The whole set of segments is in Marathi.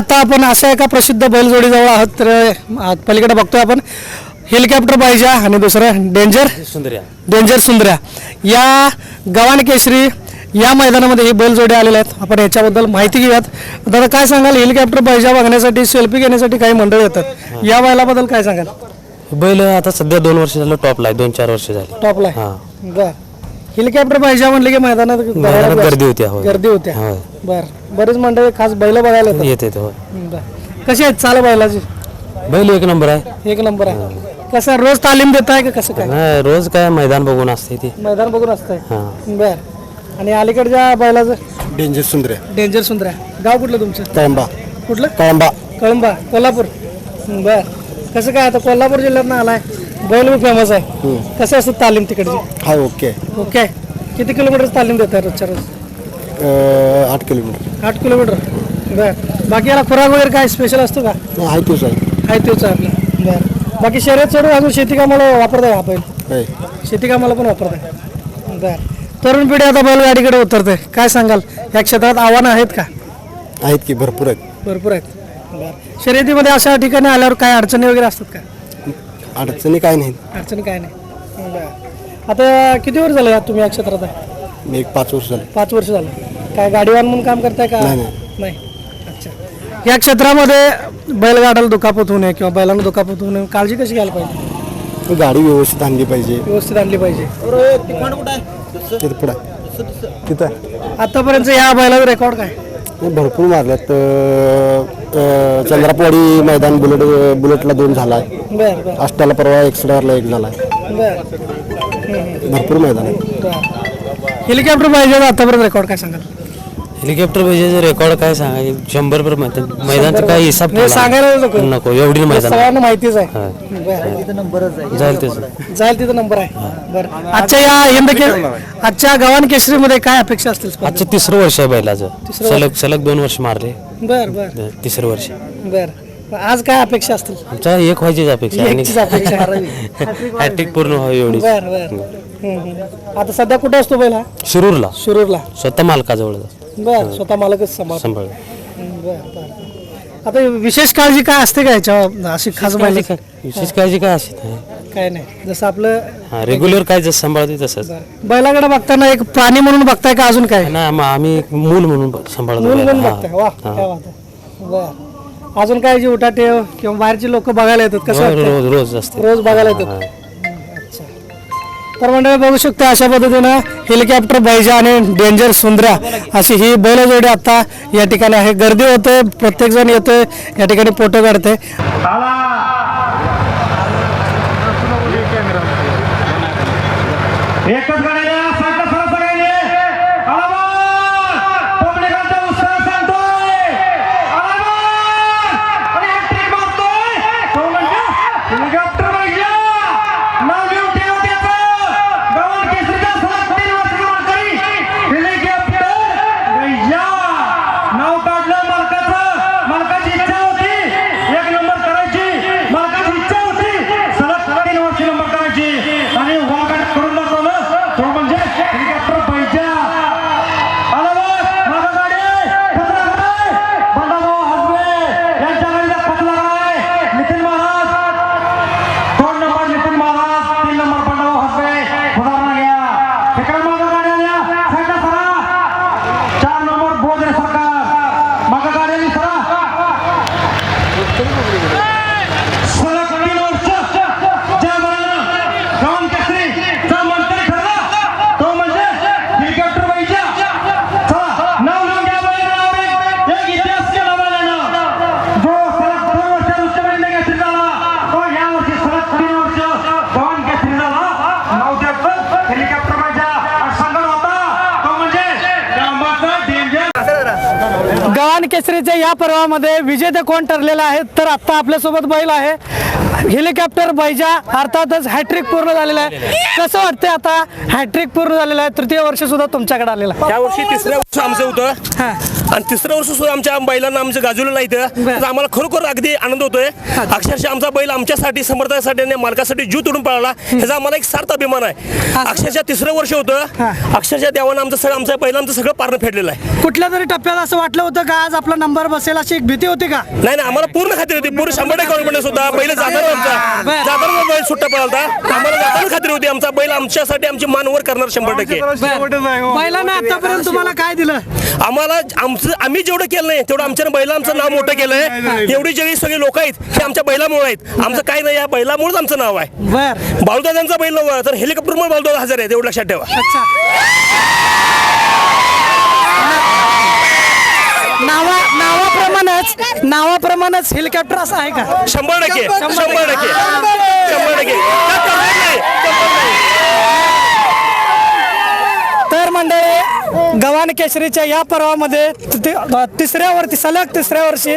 आता आपण अशा एका प्रसिद्ध बैलजोडीजवळ आहोत तर पलीकडे बघतोय आपण. हेलिकॉप्टर पाहिजे आणि दुसरं डेंजर सुंदर्या. डेंजर सुंदर्या. या गव्हाण केसरी या मैदानामध्ये ही बैलजोडी आलेल्या आहेत. आपण याच्याबद्दल माहिती घेऊयात. दादा काय सांगाल? हेलिकॉप्टर पाहिजे बघण्यासाठी सेल्फी घेण्यासाठी काही मंडळ येतात. या बैलाबद्दल काय सांगाल? बैल आता सध्या दोन वर्ष झालं टॉपला आहे. दोन चार वर्ष झाली. टॉपला आहे. बर. हेलिकॉप्टर पाहिजे म्हणले की मैदानात मैदानात बघायला गर्दी होती होय. गर्दी होत्या होय. बर. बरेच मंडळी खास बैल बघायला येतात. येते ते होय बर. कशी आहेत? चाल बैलाची? बैल एक नंबर आहे. एक नंबर आहे. कसं रोज तालीम देत आहे का कसं काय? नाही रोज काय मैदान बघून असते ती. मैदान बघून असतंय. हा. बर. आणि अलीकडच्या बैलाचं? डेंजर सुंदर. डेंजर सुंदर. आहे गाव कुठलं तुमचं? कळंबा. कुठलं? कळंबा. कळंबा कोल्हापूर. बर. कसं काय आता कोल्हापूर जिल्ह्यात आलाय? बैल फेमस आहे. कसं असतं तालीम तिकडची? हा ओके. ओके. किती किलोमीटर तालीम देत आहे रोजच्या रोज? अं, आठ किलोमीटर आठ किलोमीटर बर. बाकी याला खुराक वगैरे काय स्पेशल असतो का? नाही, आहे तोच आहे. आहे तेच आहे आपलं. बर. बाकी शर्यत सोडून अजून शेती कामाला वापरताय हा बैल होय. शेती कामाला पण वापरताय. बर. तरुण पिढी आता बैलगाडीकडे उतरते. काय सांगाल? या क्षेत्रात आव्हानं आहेत का? आहेत की भरपूर आहेत. भरपूर आहेत. बर. शर्यतीमध्ये अशा ठिकाणी आल्यावर काय अडचणी वगैरे असतात का? अडचणी काय नाही अडचणी काय नाही. बर. आता किती वर्ष झालं यात तुम्ही या क्षेत्रात आहे? मी एक पाच वर्ष झाले. पाच वर्ष झालं. काय गाडीवान म्हणून काम करताय का? नाही, नाही. अच्छा. या क्षेत्रामध्ये बैलगाड्याला दुखापत होऊ नये किंवा बैलांना दुखापत होऊ नये काळजी कशी घ्यायला पाहिजे? गाडी व्यवस्थित आणली पाहिजे. व्यवस्थित आणली पाहिजे. तिथं पुढं आहे. तिथं. आतापर्यंत या बैलाचा रेकॉर्ड काय? भरपूर मारल्यात. अं, अं, चंद्रापवाडी मैदान बुलेट बुलेटला दोन झाला आहे बर बर. अष्टाला परवा एक्सडारला एक झाला आहे बर. भरपूर मैदान आहे. हेलिकॉप्टर पाहिजे आतापर्यंत रेकॉर्ड काय सांगाल? हेलिकॉप्टर पाहिजे रेकॉर्ड काय सांगायचे? शंभर पर मैदान मैदानचं काय हिसाब हे सांगायला नको. नको एवढी मैदान सगळ्यांना माहितीच आहे. बर जाईल त्याचं जाईल तिथं. नंबर आहे. बरं. आजच्या या हिंद के आजच्या गव्हाण केसरीमध्ये काय अपेक्षा असतील स्पर्धेत? आजचं तिसरं वर्ष आहे बैलाचं. सलग सलग दोन वर्ष मारले. बर बर. तिसरं वर्ष. बर. आज काय अपेक्षा असतील? आमचा एक व्हायचीच अपेक्षा आहे. एकचीच अपेक्षा हॅट्रिक पूर्ण व्हावी एवढी बर बर. हम्म, हम्म. आता सध्या कुठे असतो पहिला शिरूरला. शिरूरला. स्वतः मालकाजवळ. बर स्वतः मालकच सांभाळ. सांभाळ बर बर आता विशेष काळजी काय असते का याच्यावर? अशी खास माहिती विशेष काळजी काय अशी नाही. काय नाही. जसं आपलं हा रेग्युलर काय जसं सांभाळते तसंच. बैलाकडे बघताना एक प्राणी म्हणून बघताय का अजून काय? नाही मग आम्ही एक मूल म्हणून सांभाळतो बैल. म्हणून हा. बघताय वा हा. काय बर अजून काय जी उठाटेव किंवा बाहेरचे लोक बघायला येतात? कसं रोज वाटतं? रोज रोज असते. रोज बघायला येतात. हा. तर मंडळी बघू शकता अशा पद्धतीनं हेलिकॉप्टर बैजा आणि डेंजर सुंदरा अशी ही बैलजोडी आता या ठिकाणी आहे. गर्दी होते प्रत्येक जण येतोय या ठिकाणी फोटो काढते एकच गाडीला सारखं सरळ सगळ्यांनी आलाबाद! पब्लिकांचा उत्साह सांगतोय आलाबाद! आणि hat-trick मारतोय. तो म्हणजे हेलिकॉप्टर बैजा. नाव लिहून ठेवा त्याचं. गव्हाण केसरीचा सलग तीन वर्षाचा मानकरी. हेलिकॉप्टर बैजा. नाव काढलं मालकाचं. मालकाची इच्छा होती एक नंबर करायची मालकाची इच्छा होती सलग तीन वर्षी नंबर करायची आणि वागाड करून दाखवलं तो म्हणजे हेलिकॉप्टर बैजा आला बघ, मागं गाडी आहे. कचरा आहे. बंडाभाऊ हसबे यांच्या गाडीला कचरा आहे. नितीन महाराज दोन नंबर नितीन महाराज तीन नंबर बंडाभाऊ हसबे उदाहरण घ्या तिकडे मागं गाडी आल्या साईडला सरा चार नंबर बोधरे सरकार मागं गाडी आली सरा सलग तीन वर्ष ज्या बळानं गव्हाण केसरीचा मानकरी ठरला तो म्हणजे हेलिकॉप्टर बैजा चला नाव लिहून घ्या बैलावर एक एक इतिहास केला बैलानं जो सलग दोन वर्ष दुसऱ्या केसरी झाला तो या वर्षी सलग तीन वर्ष गव्हाण केसरी झाला नाव त्याचं हेलिकॉप्टर बैजा आणि संघ होता तो म्हणजे कामाचं डेंजर गव्हाण केसरीच्या या पर्वामध्ये विजेते कोण ठरलेले आहेत? तर आता आपल्यासोबत बैल आहे. हेलिकॉप्टर बैजा अर्थातच हॅट्रिक पूर्ण झालेला आहे. कसं वाटतंय आता हॅट्रिक पूर्ण झालेलं आहे? तृतीय वर्ष सुद्धा तुमच्याकडे आलेलं आहे. या वर्षी तिसऱ्या वर्ष आमचं होतं. आणि तिसरं वर्ष सुद्धा आमच्या बैलांना आमचं गाजवलं नाही इथं. तर आम्हाला खरोखर अगदी आनंद होतोय. अक्षरशः आमचा बैल आमच्यासाठी समर्थासाठी आणि मालकासाठी जीव तोडून पळाला. ह्याचा आम्हाला एक सार्थ अभिमान आहे. अक्षरशः तिसरं वर्ष होतं. अक्षरशः देवानं आमचं सगळं आमच्या बैलांचं सगळं पारणं फेडलेलं आहे. कुठल्या तरी टप्प्यात असं वाटलं होतं का? आज आपला नंबर बसेल अशी एक भीती होती का? नाही नाही आम्हाला पूर्ण खात्री होती. पूर्ण शंभर टक्के कॉन्फिडन्स होता बैल जाताना आमचा बरं. जाताना बैल सुट्टा पळालता. आम्हाला जाताना खात्री होती. आमचा बैल आमच्यासाठी आमची मानवर करणार शंभर टक्के. बैलानं आतापर्यंत तुम्हाला काय दिलं? आम्हाला आमचं आम्ही जेवढं केलं नाही तेवढं आमच्या बैला आमचं नाव मोठं केलंय. एवढी जेवढी सगळी लोक आहेत हे आमच्या बैलामुळे आहेत. आमचं काय नाही या बैलामुळेच आमचं नाव आहे. बर. बाळूदादांचा बैल नव्हता तर हेलिकॉप्टरमुळे बाळूदादा हजर आहे एवढं लक्षात ठेवा. अच्छा. नावा नावाप्रमाणेच नावाप्रमाणेच हेलिकॉप्टर असं आहे का? शंभर टक्के शंभर टक्के शंभर टक्के त्यात तफावत नाही, तफावत नाही. तर गव्हाण केसरीच्या या पर्वामध्ये तिसऱ्या वरती सलग तिसऱ्या वर्षी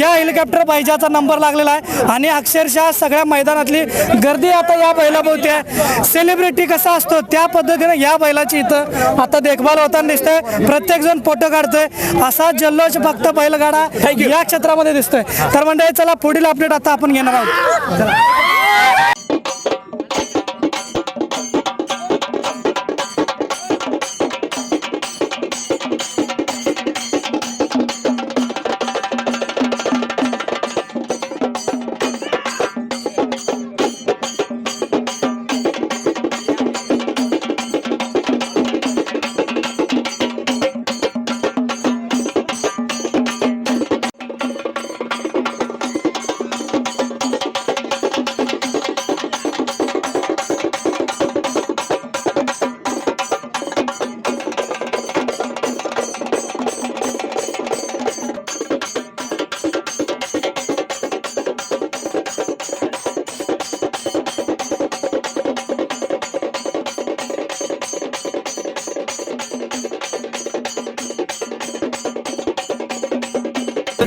या हेलिकॉप्टर पाहिजाचा नंबर लागलेला आहे. आणि अक्षरशः सगळ्या मैदानातली गर्दी आता या बैलाभोवती आहे. सेलिब्रिटी कसा असतो त्या पद्धतीने या बैलाची इथं आता देखभाल होताना दिसतंय. प्रत्येक जण फोटो काढतोय. असा जल्लोष फक्त बैलगाडा या क्षेत्रामध्ये दिसतोय. तर मंडळी चला पुढील अपडेट आता आपण घेणार आहोत.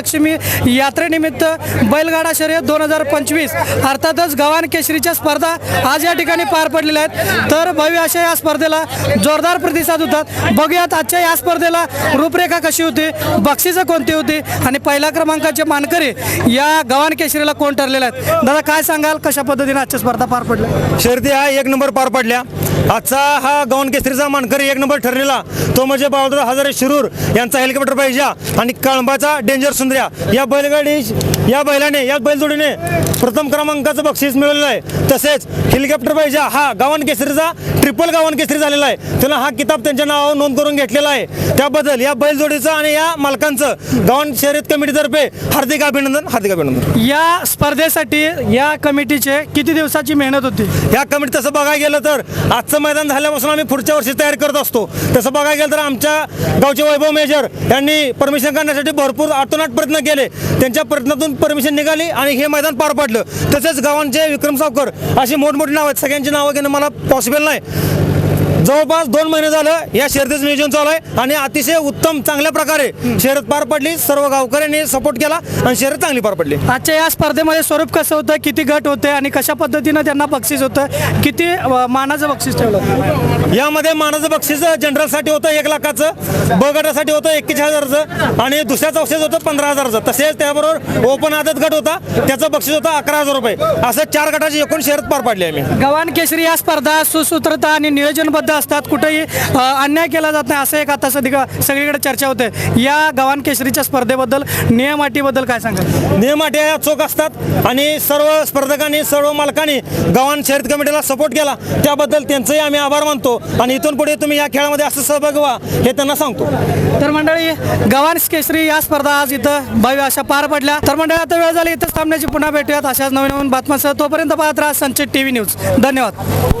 महालक्ष्मी यात्रेनिमित्त बैलगाडा शर्यत दोन हजार पंचवीस अर्थातच गव्हाण केशरीच्या स्पर्धा आज या ठिकाणी पार पडलेल्या आहेत. तर भव्य अशा या स्पर्धेला जोरदार प्रतिसाद होतात बघूयात आजच्या या स्पर्धेला रूपरेखा कशी होती बक्षिसं कोणती होती आणि पहिल्या क्रमांकाचे मानकरी या गव्हाण केशरीला कोण ठरलेले आहेत? दादा काय सांगाल? कशा पद्धतीने आजच्या स्पर्धा पार पडल्या? शर्दी हा एक नंबर पार पडल्या. आजचा हा गवन केसरीचा मानकरी एक नंबर ठरलेला. तो म्हणजे बहादूर हजारे शिरूर यांचा हेलिकॉप्टर पाहिजे. आणि कळंबाचा डेंजर सुंदर सुंदर्या या बैलगाडी या बैलाने या बैलजोडीने प्रथम क्रमांकाचं बक्षीस मिळवलेलं आहे. तसेच हेलिकॉप्टर पाहिजे हा गावन केसरीचा ट्रिपल गावन केसरी झालेला आहे. त्यानं हा किताब त्यांच्या नावावर नोंद करून घेतलेला आहे. त्याबद्दल या बैलजोडीचं आणि या मालकांचं गावन शर्यत कमिटीतर्फे हार्दिक अभिनंदन हार्दिक अभिनंदन. या स्पर्धेसाठी या कमिटीचे किती दिवसाची मेहनत होती? या कमिटी तसं बघायला गेलं तर आजचं मैदान झाल्यापासून आम्ही पुढच्या वर्षी तयार करत असतो. तसं बघायला गेलं तर आमच्या गावचे वैभव मेजर यांनी परमिशन करण्यासाठी भरपूर आतोनाट प्रयत्न केले. त्यांच्या प्रयत्नातून परमिशन निघाली आणि हे मैदान पार पडलं. तसेच गावांचे विक्रम सावकर अशी मोठमोठी नावं आहेत. सगळ्यांची नावं घेणं मला पॉसिबल नाही. जवळपास दोन महिने झालं या शर्यतीचं नियोजन चालू आहे आणि अतिशय उत्तम चांगल्या प्रकारे शर्यत पार पडली. सर्व गावकऱ्यांनी सपोर्ट केला आणि शर्यत चांगली पार पडली. आजच्या या स्पर्धेमध्ये स्वरूप कसं होतं? किती गट होते? आणि कशा पद्धतीनं त्यांना बक्षीस होतं? किती मानाचं बक्षीस ठेवलं? यामध्ये मानाचं बक्षीस जनरलसाठी होतं एक लाखाचं ब गटासाठी होतं एकवीस हजाराचं आणि दुसऱ्या बक्षीस होतं पंधरा हजाराचं. तसेच त्याबरोबर ओपन आदत गट होता त्याचं बक्षीस होतं अकरा हजार रुपये. असं चार गटाची एकूण शर्यत पार पाडली आम्ही. गव्हाण केसरी या स्पर्धा सुसूत्रता आणि नियोजनबद्ध असतात कुठेही अन्याय केला जात नाही असं एक आता सध्या सगळीकडे चर्चा होते. या गव्हाण केसरीच्या स्पर्धेबद्दल नियम अटीबद्दल काय सांगाल? नियम अटी या चोख असतात आणि सर्व स्पर्धकांनी सर्व मालकांनी गावान शर्यत कमिटीला सपोर्ट केला. त्याबद्दल त्यांचंही आम्ही आभार मानतो. आणि इथून पुढे तुम्ही या खेळामध्ये असं सहभागी व्हा हे त्यांना सांगतो. तर मंडळी गव्हाण केसरी या स्पर्धा आज इथं भव्य अशा पार पडल्या. तर मंडळी आता वेळ झाली इथंच थांबण्याची पुन्हा भेटूयात. अशाच नवीन नवीन बातम्यासह तोपर्यंत पाहत राहा संचित टी व्ही न्यूज. धन्यवाद.